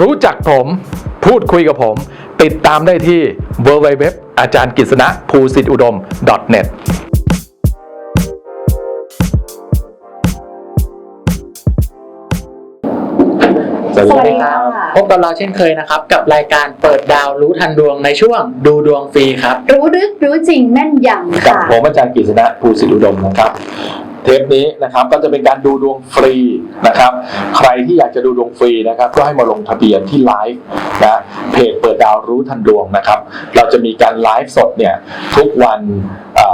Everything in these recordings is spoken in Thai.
รู้จักผม พูดคุยกับผม ติดตามได้ที่ www อาจารย์กฤษณะภูสิทธิอุดม .net สวัสสวัสดีดีคค่ะรับพบกับเราเช่นเคยนะครับ กับรายการเปิดดาวรู้ทันดวงในช่วงดูดวงฟรีครับ รู้ลึกรู้จริงแม่นยำกับค่ะ ผมอาจารย์กฤษณะภูสิทธิอุดมนะครับ เทปนี้นะครับก็จะเป็นการดูดวงฟรีนะครับ ใครที่อยากจะดูดวงฟรีนะครับ ก็ให้มาลงทะเบียนที่ไลฟ์นะเพจเปิดดาวรู้ทันดวงนะครับ เราจะมีการไลฟ์สดเนี่ยทุกวัน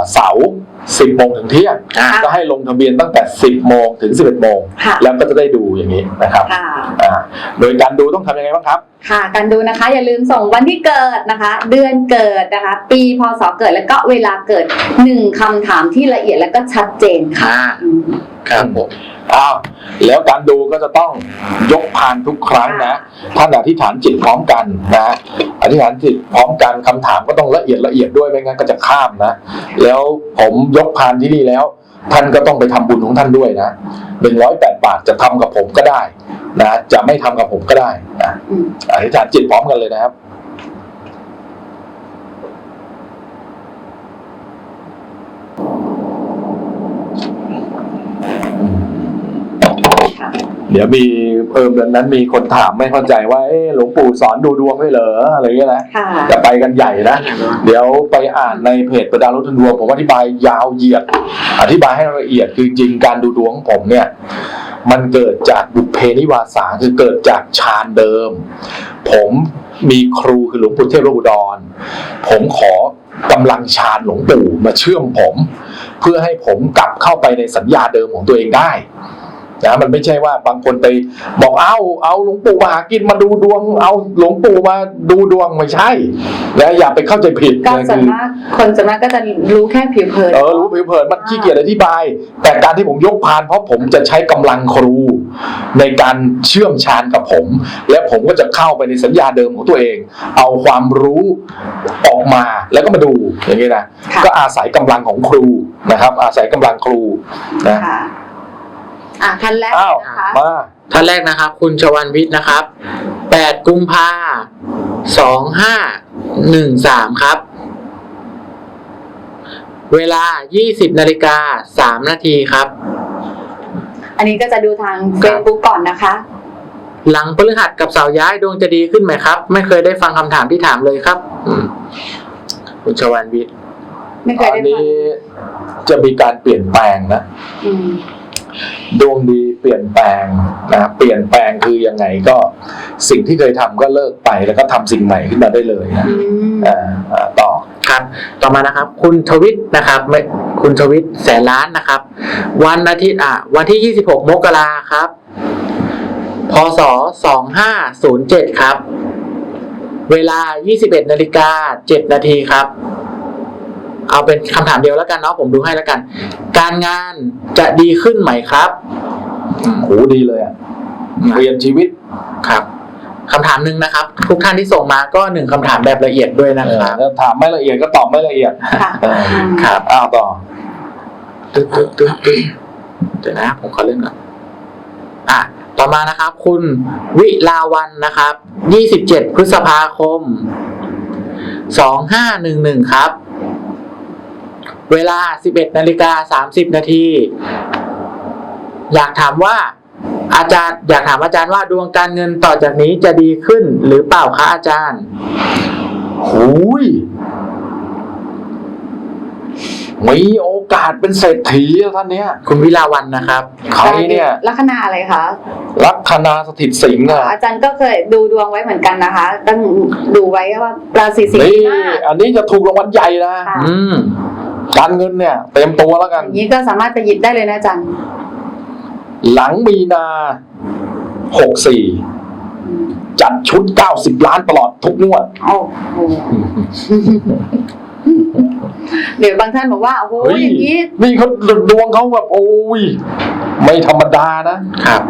เอ่อเสาร์10โมงถึงเที่ยงอ่าก็ให้ลงทะเบียนตั้งแต่ 10โมงถึง 11โมงค่ะ แล้วก็จะได้ดูอย่างนี้นะครับค่ะ อ่าโดยการดูต้องทำยังไงบ้างครับ ค่ะการดูนะคะอย่าลืมส่งวันที่เกิดนะคะ เดือนเกิดนะคะ ปีพศเกิดแล้วก็เวลาเกิดหนึ่งคำถามที่ละเอียดแล้วก็ชัดเจนค่ะอ่าอืม ครับผมอ้าวแล้วการดูก็จะต้องยกพานทุกครั้งนะท่านอธิษฐานจิตพร้อมกันนะอธิษฐานจิตพร้อมกันคำถามก็ต้องละเอียดละเอียดด้วยไม่งั้นก็จะข้ามนะ แล้วผมยกพานที่นี่แล้ว ท่านก็ต้องไปทำบุญของท่านด้วยนะหนึ่งร้อยแปดบาทจะทำกับผมก็ได้นะจะไม่ทำกับผมก็ได้นะอืมอธิษฐานจิตพร้อมกันเลยนะครับ ค่ะ เดี๋ยวมีเออเดือนนั้นมีคนถามไม่เข้าใจว่าเอ๊ะหลวงปู่สอนดูดวงไม่เหรออะไรเงี้ยนะค่ะ จะไปกันใหญ่นะ เดี๋ยวไปอ่านในเพจประดารุทันดวงผมอธิบายยาวเหยียด อธิบายให้ละเอียดคือจริงๆการดูดวงของผมเนี่ย มันเกิดจากบุพเพนิวาสาคือเกิดจากฌานเดิม ผมมีครูคือหลวงปู่เทพโลกอุดร ผมขอกำลังฌานหลวงปู่มาเชื่อมผม เพื่อให้ผมกลับเข้าไปในสัญญาเดิมของตัวเองได้ นะมันไม่ใช่ว่าบางคนไปบอกเอาเอาหลวงปู่มาหากินมาดูดวง เอาหลวงปู่มาดูดวงไม่ใช่นะอย่าไปเข้าใจผิดก็นะส่วนคือมากคนส่วนมากก็จะรู้แค่ผิวเผินเออรู้ผิวเผินมันขี้เกียจอธิบาย แต่การที่ผมยกพาน เพราะผมจะใช้กำลังครู ในการเชื่อมชานกับผม และผมก็จะเข้าไปในสัญญาเดิมของตัวเอง เอาความรู้ออกมาแล้วก็มาดูอย่างนี้นะค่ะก็อาศัยกำลังของครูนะครับ อาศัยกำลังครูนะค่ะ อะท่านแรกอ้าวนะคะมาท่านแรกนะครับ คุณชวันวิทย์นะครับ8กุมภา2513ครับ เวลา20นาฬิกา3นาทีครับ อันนี้ก็จะดูทาง Facebook ก่อนนะคะ หลังพฤหัสกับเสาร์ย้ายดวงจะดีขึ้นไหมครับ ไม่เคยได้ฟังคำถามที่ถามเลยครับ อืมคุณชวันวิทย์ไม่เคยอัได้นฟังนี้จะมีการเปลี่ยนแปลงนะ อืม ดวงดีเปลี่ยนแปลงนะเปลี่ยนแปลงคือยังไงก็สิ่งที่เคยทำก็เลิกไปแล้วก็ทำสิ่งใหม่ขึ้นมาได้เลยนะอืมอ่าอ่าต่อครับ ต่อมานะครับ คุณทวิตนะครับไม่คุณทวิตแสนล้านนะครับ วันอาทิตย์อะวันที่ 26 มกราครับพศ 2507 ครับ เวลา 21นาฬิกา7นาทีครับ เอาเป็นคำถามเดียวแล้วกันเนาะผมดูให้แล้วกัน การงานจะดีขึ้นไหมครับโหดีเลยอะเปลี่ยนชีวิตครับคำถามหนึ่งนะครับ ทุกท่านที่ส่งมาก็หนึ่งคำถามแบบละเอียดด้วยนะเออครับแล้วถามไม่ละเอียดก็ตอบไม่ละเอียดค่ะเอออืมครับอ้าวต่อตึ๊ดตึ๊ดตึ๊ดตึ๊ดเดี๋ยวนะผมขอเล่นก่อนอะต่อมานะครับ คุณวิลาวันนะครับ 27 พฤษภาคม 2511 ครับ เวลา 11นาฬิกา30นาทีอยากถามว่า อาจารย์ อยากถามอาจารย์ว่าดวงการเงินต่อจากนี้จะดีขึ้นหรือเปล่าคะอาจารย์หูยมีโอกาสเป็นเศรษฐีแล้วท่านเนี้ย คุณวิลาวันนะครับใครเนี่ยลัคนาอะไรคะลัคนาสถิตสิงห์อะอาจารย์ก็เคยดูดวงไว้เหมือนกันนะคะต้องดูไว้ว่าราศีสิงห์นี่มากอันนี้จะถูกรางวัลใหญ่นะค่ะอืม การเงินเนี่ยเต็มตัวแล้วกันอย่างนี้ก็สามารถไปหยิบได้เลยนะอาจารย์ หลังมีนาหกสี่อืมจัดชุด90ล้านตลอดทุกงวดโอ้โหเดี๋ยวบางท่านบอกว่า โอ้โหเฮ้ยอย่างนี้ นี่เขาดวงเขาแบบ โอ้ย ไม่ธรรมดานะครับ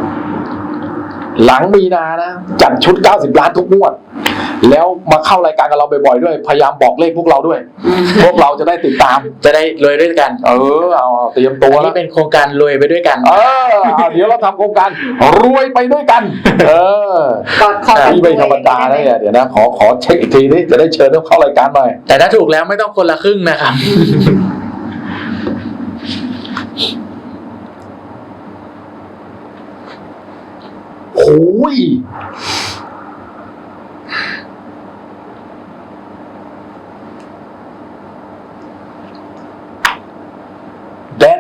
หลังมีนานะ จัดชุด90ล้านทุกงวด แล้วมาเข้ารายการกับเราบ่อยๆด้วย พยายามบอกเลขพวกเราด้วย พวกเราจะได้ติดตาม จะได้รวยด้วยกัน เออเอาเอาเตรียมตัวอันแล้นี้วเป็นโครงการรวยไปด้วยกัน เออเอาเดี๋ยวเราทำโครงการรวยไปด้วยกัน เออกอดคอกันนี่ไม่ธรรมดานะเนี่ยเดี๋ยวนะ ขอขอเช็คอีกทีนี่จะได้เชิญเขาเข้ารายการหน่อย แต่ถ้าถูกแล้วไม่ต้องคนละครึ่งนะครับ โอ้ยแดด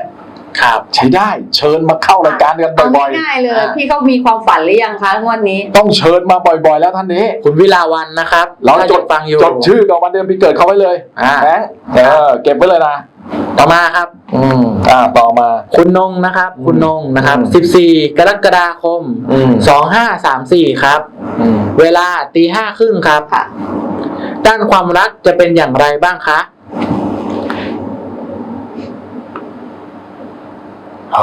ครับใช้ได้เชิญมาเข้ารายการกันเอาบ่อยง่ายๆเลยอ่าพี่เขามีความฝันหรือยังคะงวดนี้ๆต้องเชิญมาบ่อยๆ แล้วท่านนี้ คุณวิลาวันนะครับเราถ้จดฟังอยู่จดชื่อกับวันเดือนปีเกิดเขาไว้เลยอ่าแบงค์เออเก็บไว้เลยนะต่อมาครับ อืมอ่า ต่อมา คุณนงนะครับ คุณนงนะครับอืม14 กรกฎาคมอืม2534 ครับอืมเวลาตีห้าครึ่งครับค่ะด้านความรักจะเป็นอย่างไรบ้างคะ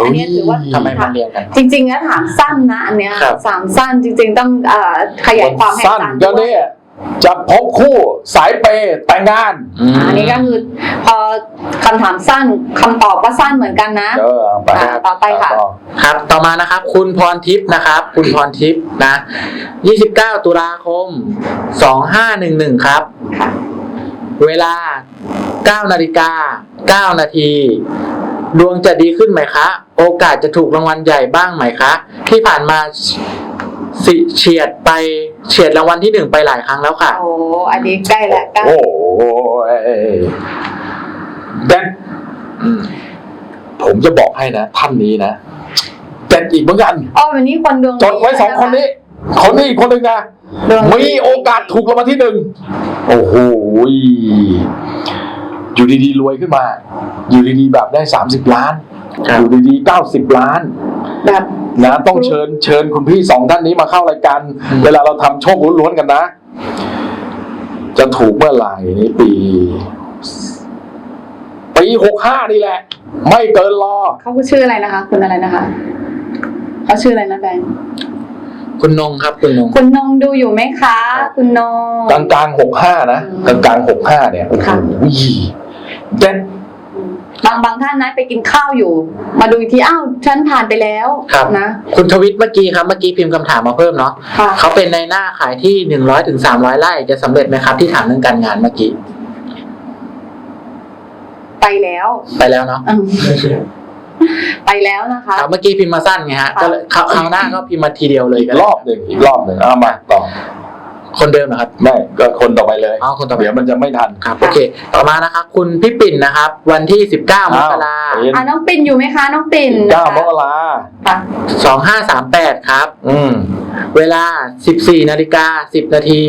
อันนี้ถือว่าทำไมมาเรียงกัน จริงๆแล้วถามสั้นนะอันเนี้ยครับสามสั้นจริง ๆ ต้องเอ่อขยายความให้สั้นสั้นก็ด้วยเนี่ยจะพบคู่สายเปย์แต่งงานมอันนี้ก็คือพอคำถามสั้นคำตอบก็สั้นเหมือนกันนะเออเอาไปอ่าต่อไปค่ะต่อครับต่อมานะครับ คุณพรทิพย์นะครับ คุณพรทิพย์นะ 29 ตุลาคม 2511 ครับค่ะเวลา 9 นาฬิกา 9 นาที ดวงจะดีขึ้นไหมคะ โอกาสจะถูกรางวัลใหญ่บ้างไหมคะ ที่ผ่านมาสิเฉียดไปเฉียดรางวัลที่หนึ่งไปหลายครั้งแล้วค่ะ โอ้อันนี้ใกล้แล้วใกล้โอ้ยแดนอืมผมจะบอกให้นะ ท่านนี้นะแดนอีกเหมือนกันอ๋อวันนี้คนดวงจดไว้สองคนนี้คนนี้อีกคนหนึ่งนะดวงมีโอกาสถูกรางวัลที่หนึ่งโอ้โห อยู่ดีๆรวยขึ้นมา อยู่ดีๆแบบได้สามสิบล้าน ครับ อยู่ดีๆเก้าสิบล้านแบบนะต้องเชิญเชิญคุณพี่สองท่านนี้มาเข้ารายการอืม เวลาเราทำโชคล้วนๆกันนะ จะถูกเมื่อไหร่นี่ปี ปีหกห้านี่แหละ ไม่เกินรอ เขาชื่ออะไรนะคะคุณอะไรนะคะเขาชื่ออะไรนะแบงค์คุณนงครับคุณนง คุณนงดูอยู่ไหมคะ คุณนง กลางกลางหกห้านะอืกมลางกลางหกห้าเนี่ยโอ้โหค่ะ เด่นบางบางท่านนะไปกินข้าวอยู่ มาดูอีกทีอ้าวฉันผ่านไปแล้วครับ นะ คุณทวิตเมื่อกี้ครับ เมื่อกี้พิมพ์คำถามมาเพิ่มเนาะค่ะ เขาเป็นในหน้าขายที่หนึ่งร้อยถึงสามร้อยไร่จะสำเร็จไหมครับที่ถามเรื่องการงานเมื่อกี้ไปแล้วไปแล้วเนาะอืมไปแล้วนะคะ ครับเมื่อกี้พิมพ์มาสั้นไงฮะค่ะก็เลยคราวคราวหน้าก็พิมพ์มาทีเดียวเลยอีกก็รได้อบหนึ่งอีกรอบหนึ่งเอามาต่อ คนเดิมนะครับ ไม่ก็คนต่อไปเลยอ๋อคนต่อไป เดี๋ยวมันจะไม่ทันครับโอเค ต่อมานะครับ คุณพี่ปิ่นนะครับ วันที่สิบเก้ามกราอ้าวอะน้องปิ่นอยู่ไหมคะน้องปิ่นเก้านะคะมกราค่ะสองห้าสามแปดครับ อืม เวลาสิบสี่นาฬิกาสิบนาที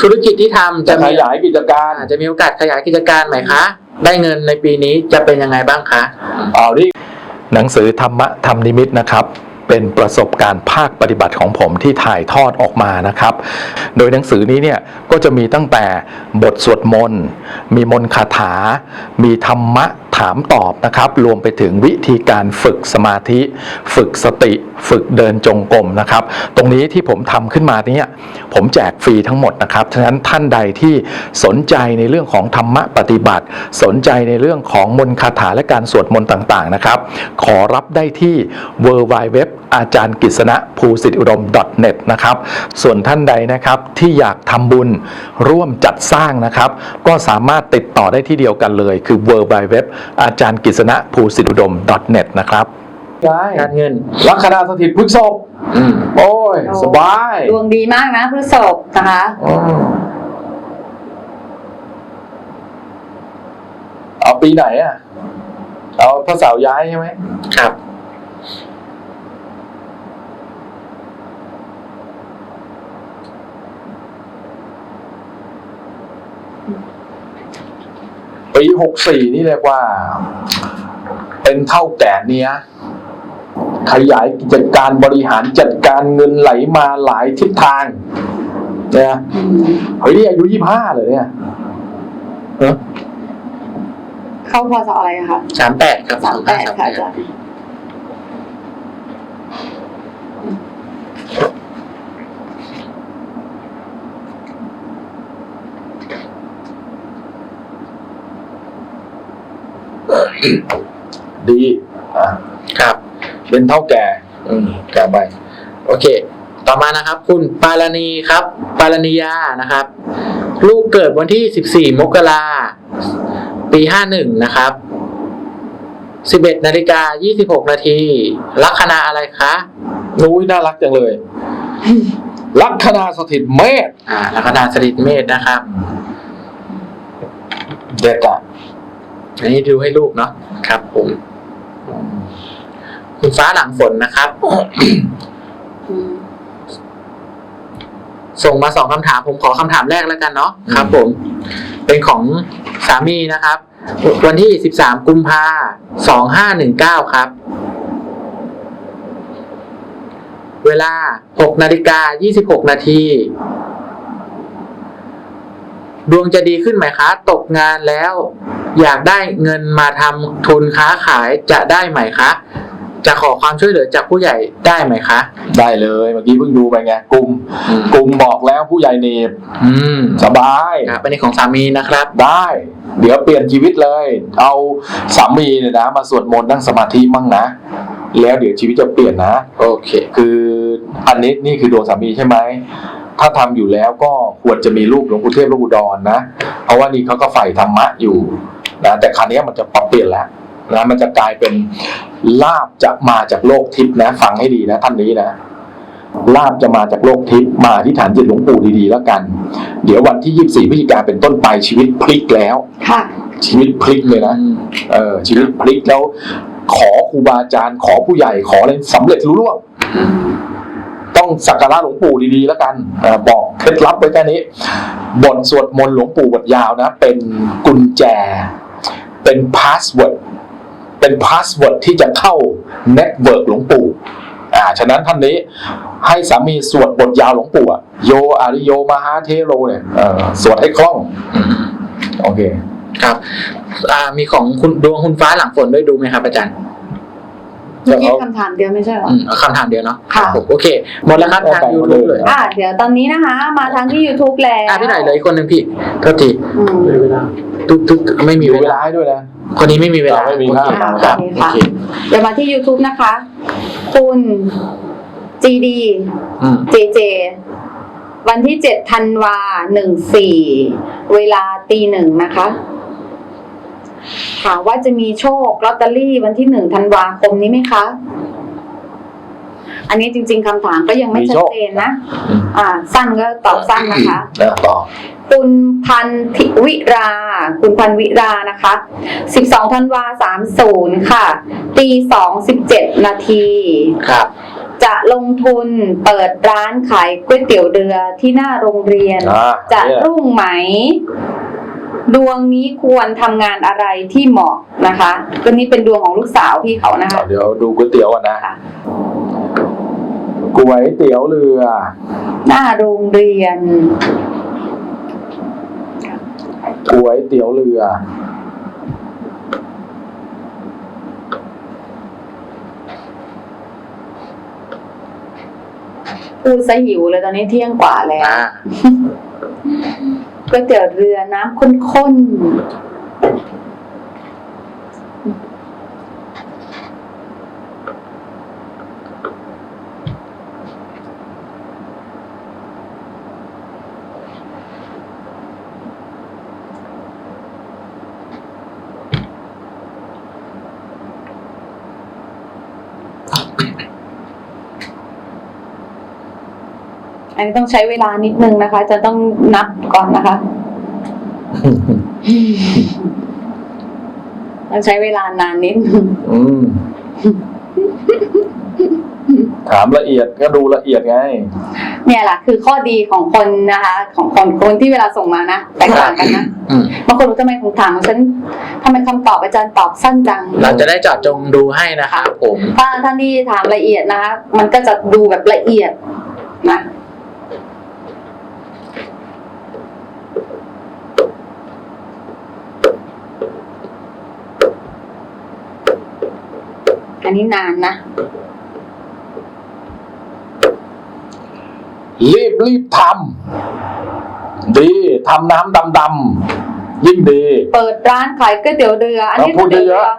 ธุรกิจที่ทำจะจะขมียายกิจการอาจจะมีโอกาสขยายกิจการไหมคะ ได้เงินในปีนี้จะเป็นยังไงบ้างคะ เอาดิหนังสือธรรมะธรรมนิมิตนะครับ เป็นประสบการณ์ภาคปฏิบัติของผมที่ถ่ายทอดออกมานะครับ โดยหนังสือนี้เนี่ยก็จะมีตั้งแต่บทสวดมนต์ มีมนต์คาถา มีธรรมะ ถามตอบนะครับ รวมไปถึงวิธีการฝึกสมาธิ ฝึกสติ ฝึกเดินจงกรมนะครับ ตรงนี้ที่ผมทำขึ้นมาเนี่ยผมแจกฟรีทั้งหมดนะครับฉะนั้นท่านใดที่สนใจในเรื่องของธรรมะปฏิบัติ สนใจในเรื่องของมนต์คาถาและการสวดมนต์ต่างๆนะครับ ขอรับได้ที่ w w w อาจารย์กฤษณะภูสิทธิอุดม .net นะครับ ส่วนท่านใดนะครับที่อยากทำบุญร่วมจัดสร้างนะครับ ก็สามารถติดต่อได้ที่เดียวกันเลย คือ w w w อาจารย์กฤษณะภูสิทธิอุดม .net นะครับได้การเงินลัคนาสถิตพฤกษภอืมโอ้ยโอ้สบาย ดวงดีมากนะพฤษภนะคะอืมเอาปีไหนอะ เอาพระเสาร์ย้ายใช่ไหมครับ ปีหกสี่นี่เรียกว่า เป็นเท่าแก่เนี้ยขยายกิจการบริหารจัดการเงินไหลมาหลายทิศทางเนี่ยเฮ้ยนี่อายุยี่ห้าเลยเนี่ยเนอะเข้าพศอะไรอะคะสามแปดครับสามแปดค่ะอาจารย์ ดีอะครับ เป็นเท่าแก่ อืมแก่ไปโอเค ต่อมานะครับ คุณปารณีครับ ปารณียานะครับ ลูกเกิดวันที่ 14 มกราปี 51 นะครับ 11นาฬิกา26 นาทีลัคนาอะไรคะนุ้ยน่ารักจังเลย ลัคนาสถิตเมษอ่าลัคนาสถิตเมษนะครับ เด็กอะ อันนี้ดูให้ลูกเนาะครับผมคุณฟ้าหลังฝนนะครับอืมส่งมาสองคำถาม ผมขอคำถามแรกแล้วกันเนาะครับ ผม เป็นของสามีนะครับ วันที่13กุมภา2519ครับ เวลา6นาฬิกา26นาที ดวงจะดีขึ้นไหมคะ ตกงานแล้ว อยากได้เงินมาทำทุนค้าขายจะได้ไหมคะ จะขอความช่วยเหลือจากผู้ใหญ่ได้ไหมคะ ได้เลยเมื่อกี้เพิ่งดูไปไงกลุ่มกลุ่มบอกแล้วผู้ใหญ่เนบอืมสบายครับเป็นของสามีนะครับ ได้ เดี๋ยวเปลี่ยนชีวิตเลย เอาสามีเนี่ยนะ มาสวดมนต์นั่งสมาธิมั่งนะแล้วเดี๋ยวชีวิตจะเปลี่ยนนะ โอเค คืออันนี้นี่คือดวงสามีใช่ไหม ถ้าทำอยู่แล้วก็ควรจะมีรูปหลวงปู่เทพหลวงปู่ดอนนะ เพราะว่านี่เขาก็ใฝ่ธรรมะอยู่นะแต่คราวนี้มันจะปรับเปลี่ยนแล้วนะมันจะกลายเป็นลาบจะมาจากโลกทิพย์นะฟังให้ดีนะ ท่านนี้นะลาบจะมาจากโลกทิพย์มาที่ฐานจิตหลวงปู่ดีๆแล้วกัน เดี๋ยววันที่24พฤศจิกาเป็นต้นไปชีวิตพลิกแล้วค่ะชีวิตพลิกเลยนะเออชีวิตพลิกแล้ว ขอครูบาอาจารย์ขอผู้ใหญ่ขออะไรสำเร็จรุ่ร่วง ต้องสักการะหลวงปู่ดีๆแล้วกันบอกเคล็ดลับไว้แค่นี้บทสวดมนต์หลวงปู่บทยาวนะ เป็นกุญแจ เป็นพาสเวิร์ดเป็นพาสเวิร์ดที่จะเข้าเน็ตเวิร์กหลวงปู่อ่าฉะนั้นท่านนี้ให้สามีสวดบทยาวหลวงปู่โยอาริโยมหาเทโรเนี่ยสวดให้คล่องโอเคครับมีของคุณดวงคุณฟ้าหลังฝนด้วยดูไหมครับอาจารย์ เมื่อกี้คำถามเดียวไม่ใช่เหรออืมเอาคำถามเดียวเนาะค่ะรับผมโอเค หมดแล้วครับทางเอาไปยูหมดทูบเลเลยยอะเดี๋ยวตอนนี้นะคะ มาทางที่ YouTube แล้วอะพี่หน่อยเหลยคนหนึ่งพี่โทษทีอืมทุกทุกไม่มีมีเวเวลาลาให้ด้วยนะ คนนี้ไม่มีเวลาไม่มีโอเคครับครับโอโอเค เคเดี๋ยวมาที่ YouTube นะคะ คุณ GD อืม JJ วันที่7ธันวา14 เวลาตีหนึ่งนะคะ ถามว่าจะมีโชคลอตเตอรี่วันที่1ธันวาคมนี้ไหมคะ อันนี้จริง ๆคำถามก็ยังไม่มีชัโชดคเจนนะ อ่า สั้นก็ตอบสั้นนะคะนะต่อคุณพันธิวิรา คุณพันวิรานะคะ 12ธันวา30 ค่ะ ตี 2 17 นาที ครับ จะลงทุนเปิดร้านขายก๋วยเตี๋ยวเรือที่หน้าโรงเรียน อ่าจะเนี่ยรุ่งไหม ดวงนี้ควรทำงานอะไรที่เหมาะนะคะก็นี้เป็นดวงของลูกสาวพี่เขานะคะ เดี๋ยวดูก๋วยเตี๋ยวก่อนนะค่ะ ก๋วยเตี๋ยวเรือ หน้าโรงเรียน ก๋วยเตี๋ยวเรือ พูดซะหิวเลยตอนนี้เที่ยงกว่าแล้ว อ่า ก๋วยเตี๋ยวเรือน้ำข้นๆ อันนี้ต้องใช้เวลานิดนึงนะคะ จะต้องนับก่อนนะคะ ต้องใช้เวลานานนิดนึงอืม ถามละเอียดก็ดูละเอียดไง เนี่ยแหละคือข้อดีของคนนะคะ ของคนคนที่เวลาส่งมานะแตกต่างกันนะอืม บางคนรู้ทำไมคำถามของฉันทำไมคำตอบอาจารย์ตอบสั้นจัง เราจะได้เจาะจงดูให้นะครับผม ถ้าท่านที่ถามละเอียดนะคะ มันก็จะดูแบบละเอียดนะ นนี้นานนะ รีบรีบทำดีทำน้ำดำดำยิ่งดี เปิดร้านขายก๋วยเตี๋ยวเรือ อันนี้เราพูดก๋วยเตี๋ยวเยเรืออะ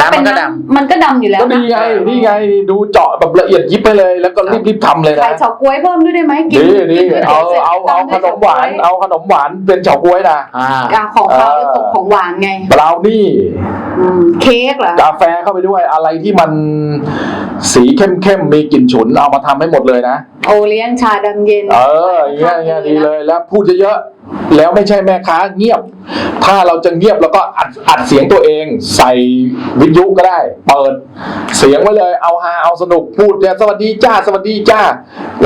น้ำมันก็ดมันก็ดำอยู่แล้วก็ดีนะไงนี่ไงดูเจาะแบบละเอียดยิบไปเลย แล้วก็รีบรีบทำเลยขานะยเฉาก๊วยเพิ่มด้วยได้ไหมกิดีดีกินก๋วยเอาตี๋ยวสร็จเอาเอาตขด้วยนมหวานเฉก๊ยเอาขนมหวานเป็นเฉาก๊วยนะำอ่าอะของเขาเออ ตกของหวานไงบราวนี่ อืมเค้กเหรอ กาแฟเข้าไปด้วยอะไรที่มันสีเข้มๆมีกลิ่นฉุนเอามาทำให้หมดเลยนะ โอเลี้ยงชาดำเย็นเอออย่างเงี้ยอย่างเงี้ยดีเลยแล้วพูดเยอะๆ แล้วไม่ใช่แม่ค้าเงียบ ถ้าเราจะเงียบแล้วก็อัดอัดเสียงตัวเอง ใส่วิทยุก็ได้ เปิด เสียงไว้เลยเอาฮาเอาสนุกพูดเนี่ยสวัสดีจ้าสวัสดีจ้า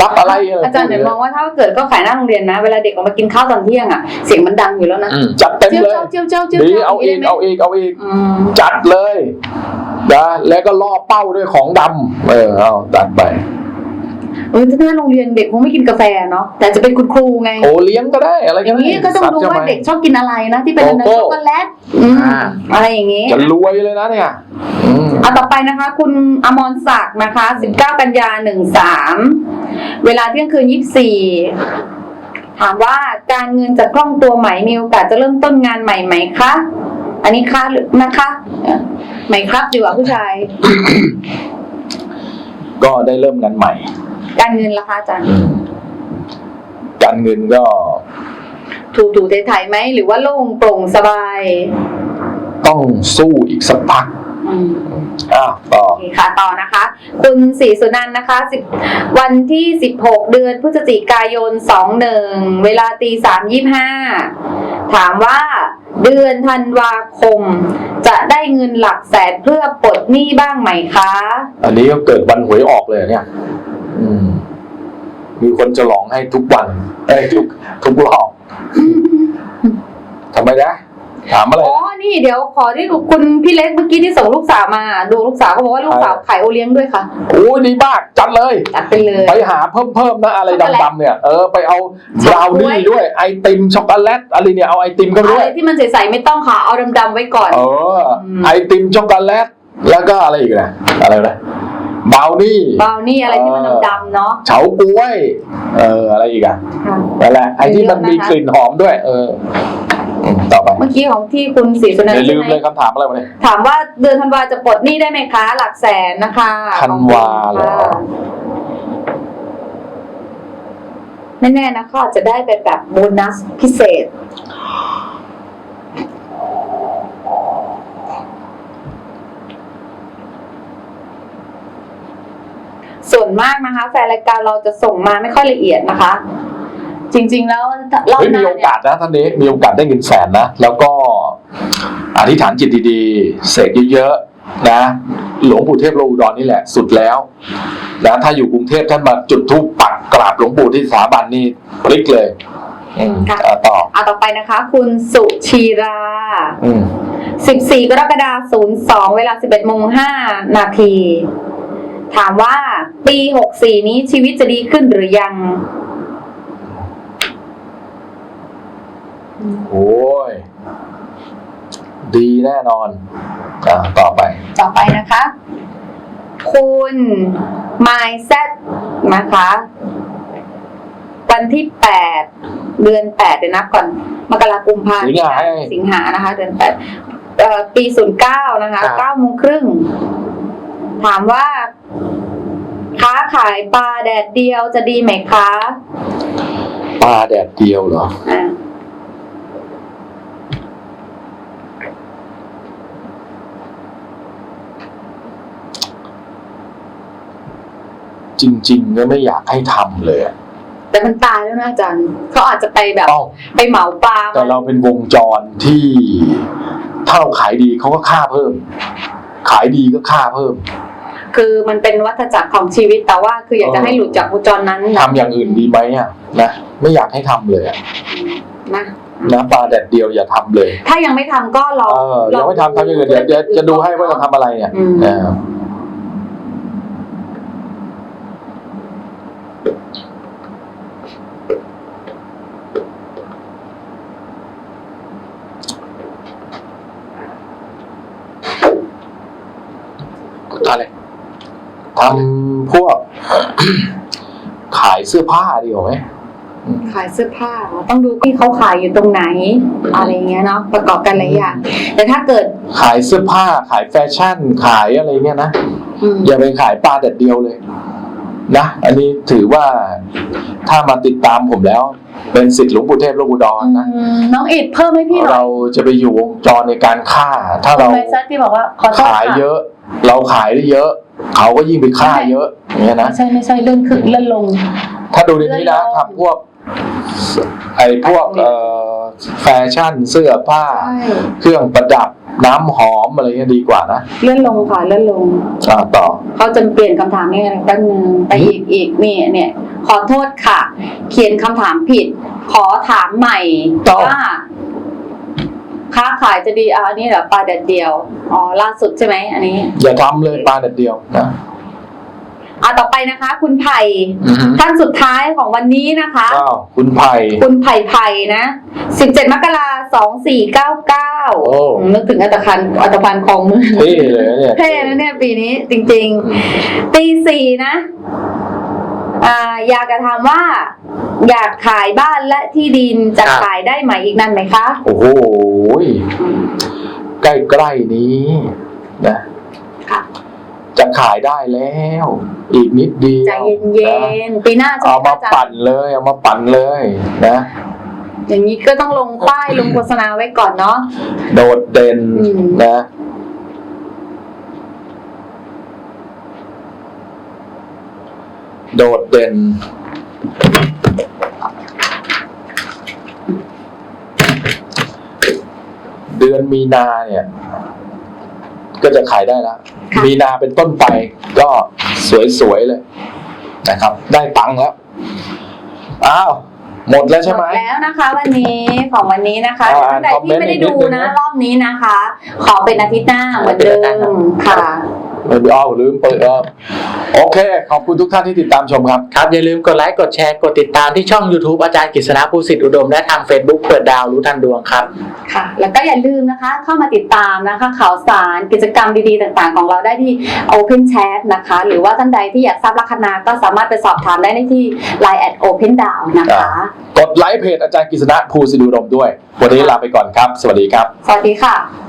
รับอะไรเอาจารย์เดี๋ยวมองว่าถ้าเกิดก็ขายหน้าโรงเรียนนะ เวลาเด็กออกมากินข้าวตอนเที่ยงอะเสียงมันดังอยู่แล้วนะอืมจัดเต็มเจียวเลยเจ้าเจียวเจ้าเจียวดีเจ้าเอาอีกย่งนี้ได้ไหมเอาอีกเอาอีกอืมจัดเลยนะแล้วก็ล่อเป้าด้วยของดำเออเอาตัดไป เออถ้าหน้าโรงเรียนเด็กคงไม่กินกาแฟเนาะแต่จะเป็นคุณครูไงโอเลี้ยงก็ได้อะไรอก็ย่างได้นี้ก็ต้องดูสัว่าใช่ไหมเด็กชอบกินอะไรนะ ที่เป็นโกเนยโก้ช็อกโกแลตอืมอ่าอะไรอย่างนี้จะรวยเลยนะเนี่ยอืมเอาต่อไปนะคะ คุณอมรศักดิ์นะคะ 19 กันยา 13 เวลาเที่ยงคืน 24 ถามว่าการเงินจากกล้องตัวใหม่มีโอกาสจะเริ่มต้นงานใหม่ไหมคะอันนี้ค่ะหรือนะคะเอ่อไหมครับดีกว่าผู้ชาย ก็ได้เริ่มงานใหม่ การเงินราคาอาจารย์ การเงินก็ถูถูไทยๆไหมหรือว่าโล่งโปร่งสบาย ต้องสู้อีกสักพักอืมอ้าวต่อโอเคค่ะต่อนะคะ คุณศรีสุนันท์นะคะ10วันที่16เดือนพฤศจิกายน21เวลาตี3.25ถามว่าเดือนธันวาคม จะได้เงินหลักแสนเพื่อปลดหนี้บ้างไหมคะ อันนี้ก็เกิดวันหวยออกเลยเนี่ยอื มมีคนจะหลองให้ทุกวันเอ้ยทุกทุกรอบทำไมนะถามอะไรอ๋อ นี่เดี๋ยวขอที่คุณพี่เล็กเมื่อกี้ที่ส่งลูกสาวมา ดูลูกสาวเขาบอกว่าลูกสาวขายโอเลี้ยงด้วยค่ะโอ้ยดีมากจัดเลยจัดไปเลย ไปหาเพิ่มเพิ่มๆนะอะไรช็อกโกแลตดำๆเนี่ย เออไปเอาบราวนี่ด้วยไอติมช็อกโกแลตอะไรเนี่ยเอาไอติมก็อะด้วไรยที่มันใสๆไม่ต้องค่ะเอาดำๆไว้ก่อน เออมไอติมช็อกโกแลตแล้วก็อะไรอีกนะอะไรนะ บราวนี่บราวนี่อะไรที่มันดำๆเนาะเฉาก๊วย เอออะไรอีกอะค่ะ นั่นแหละไอ้ที่มันมีเยอะนะคะกลิ่นหอมด้วย เอออืมต่อไปเมื่อกี้ของที่คุณศรีสุนันอย่าท์ลืมใช่ไหเลยคำถามอะไรมาเนี่ย ถามว่าเดือนธันวาจะปลดหนี้ได้ไหมคะ หลักแสนนะคะธันวาเหรอค่ะไม่แน่นะเขาอาจจะได้เป็นแบบโบนัสพิเศษ ส่วนมากนะคะ แฟนรายการเราจะส่งมาไม่ค่อยละเอียดนะคะ จริง ๆ แล้วรอบเฮ้ยหมีน้าโอเนี่ยกาสนะท่านนี้มีโอกาสได้เงินแสนนะ แล้วก็อธิษฐานจิตดีๆ เสกเยอะๆนะ หลวงปู่เทพโลอุดรนี่แหละสุดแล้วนะถ้าอยู่กรุงเทพท่านมาจุดธูปปักกราบหลวงปู่ที่สถาบันนี่พลิกเลย อืมค่ะอะต่อเอาต่อไปนะคะ คุณสุชีรา อืม 14 กรกฎาคม02 เวลา 11โมง5นาที ถามว่า ปี 64 นี้ชีวิตจะดีขึ้นหรือยัง โอ้ย ดีแน่นอนอะต่อไป ต่อไปนะคะ คุณ m y z นะคะ วันที่ 8 เดือน 8 เดี๋ยวนับก่อน มกราคมกุมภาสิงหาไงสิงหานะคะ เดือน8เอ่อปี 09 นะคะครับ9โมงครึ่งถามว่า ค้าขายปลาแดดเดียวจะดีไหมคะปลาแดดเดียวเหรออ่าจริง ๆ ก็ไม่อยากให้ทำเลยอะแต่มันตายแล้วนะอาจารย์เขาอาจจะไปแบบเอ้า ไปเหมาปลาแต่เราเป็นวงจรที่ถ้าเราขายดีเขาก็ค่าเพิ่ม ขายดีก็ค่าเพิ่ม คือมันเป็นวัฏจักรของชีวิตแต่ว่าคืออยากจะเออให้หลุดจากวงจรนั้นทำอย่างอื่นดีไหมอะนะไม่อยากให้ทำเลยอะนะนะปลาแดดเดียวอย่าทำเลย ถ้ายังไม่ทำก็ลองเออยังไม่ทำทำอย่างอื่นเดี๋ยวเดี๋ยวจะดูให้ว่าจะทำอะไรเนี่ยอืมเอออะไร ทำพวก ขายเสื้อผ้าดีกว่าไหมขายเสื้อผ้าต้องดูที่เขาขายอยู่ตรงไหน อะไรเงี้ยเนาะประกอบกันหลายอย่างแต่ถ้าเกิด ขายเสื้อผ้าขายแฟชั่น ขายอะไรเงี้ยนะอืมอย่าไปขายปลาแดดเดียวเลยนะอันนี้ถือว่าถ้ามาติดตามผมแล้ว เป็นสิทธิ์หลวงปู่เทพหลวงปู่ดอนนะอืมน้องอิดเพิ่มให้พี่หน่อเรายจะไปอยู่วงจรในการฆ่า ถ้าเราทำไมซัดที่บอกว่าขอโทษขายค่ะเยอะ เราขายได้เยอะ เขาก็ยิ่งไปฆ่าเยอะอย่างเงี้ยนะไม่ใช่ไม่ใช่เลื่อนขึ้นเลื่อนลง ถ้าดูในนี้นะเลื่อนลงทำพวกไอ้พวกเอ่อแฟชั่นเสื้อผ้าใช่เครื่องประดับน้ำหอมอะไรเงี้ยดีกว่านะเลื่อนลงค่ะเลื่อนลงอ่าต่อเขาจะเปลี่ยนคำถามนี่แป๊บนึงไปอีกอีกนี่เนี่ยขอโทษค่ะ เขียนคำถามผิด ขอถามใหม่ต่อว่า ค้าขายจะดีอะอันนี้เหรอปลาแดดเดียวอ๋อล่าสุดใช่ไหมอันนี้ อย่าทำเลยปลาแดดเดียวนะ อะต่อไปนะคะ คุณไผ่อือฮึ ท่านสุดท้ายของวันนี้นะคะ อ้าวคุณไผ่ คุณไผ่ไผ่นะสิบเจ็ดมกราสองสี่เก้าเก้าโอ้ นึกถึงอัตคันอัตภันคลองมือเท่เลยนะเนี่ย เท่นะเนี่ยปีนี้จริงๆตีสี่นะ อ่าอยากจะถามว่า อยากขายบ้านและที่ดินจะครับ ขายได้ไหมอีกนั่นไหมคะ โอ้โหใกล้ๆนี้นะค่ะ จะขายได้แล้ว อีกนิดเดียวใจเย็นะนๆปีหน้าจะเอามาจะปั่นเลย เอามาปั่นเลยนะ อย่างนี้ก็ต้องลงป้ายลงโฆษณาไว้ก่อนเนาะ โดดเด่นอืม นะ โดดเด่น เดือนมีนาเนี่ย ก็จะขายได้แล้วค่ะมีนาเป็นต้นไปก็สวยๆเลยนะครับ ได้ตังค์แล้ว อ้าวหมดแล้วใช่ไหมดแล้วนะคะ วันนี้ของวันนี้นะคะอ่าท่านใดที่ไม่ได้ดูคอมเมนต์อีกนิดนึงนะนะ รอบนี้นะคะ ขอเป็นอาทิตย์หน้าเหมือนเดิมค่ะไม่เอาลืมเปิดเอาโอเค ขอบคุณทุกท่านที่ติดตามชมครับ ครับ อย่าลืมกดไลค์กดแชร์กดติดตามที่ช่อง YouTube อาจารย์กฤษณะภูสิทธิอุดม และทาง Facebook เปิดดาวรู้ทันดวงครับ ค่ะ แล้วก็อย่าลืมนะคะ เข้ามาติดตามนะคะ ข่าวสารกิจกรรมดีๆ ต่างๆ ของเราได้ที่ Open Chat นะคะ หรือว่าท่านใดที่อยากทราบลัคนาก็สามารถไปสอบถามได้ที่ Line at Open Down นะคะ กดไลค์เพจอาจารย์กฤษณะภูสิริอุดมด้วย วันนี้ลาไปก่อนครับ สวัสดีครับ สวัสดีค่ะ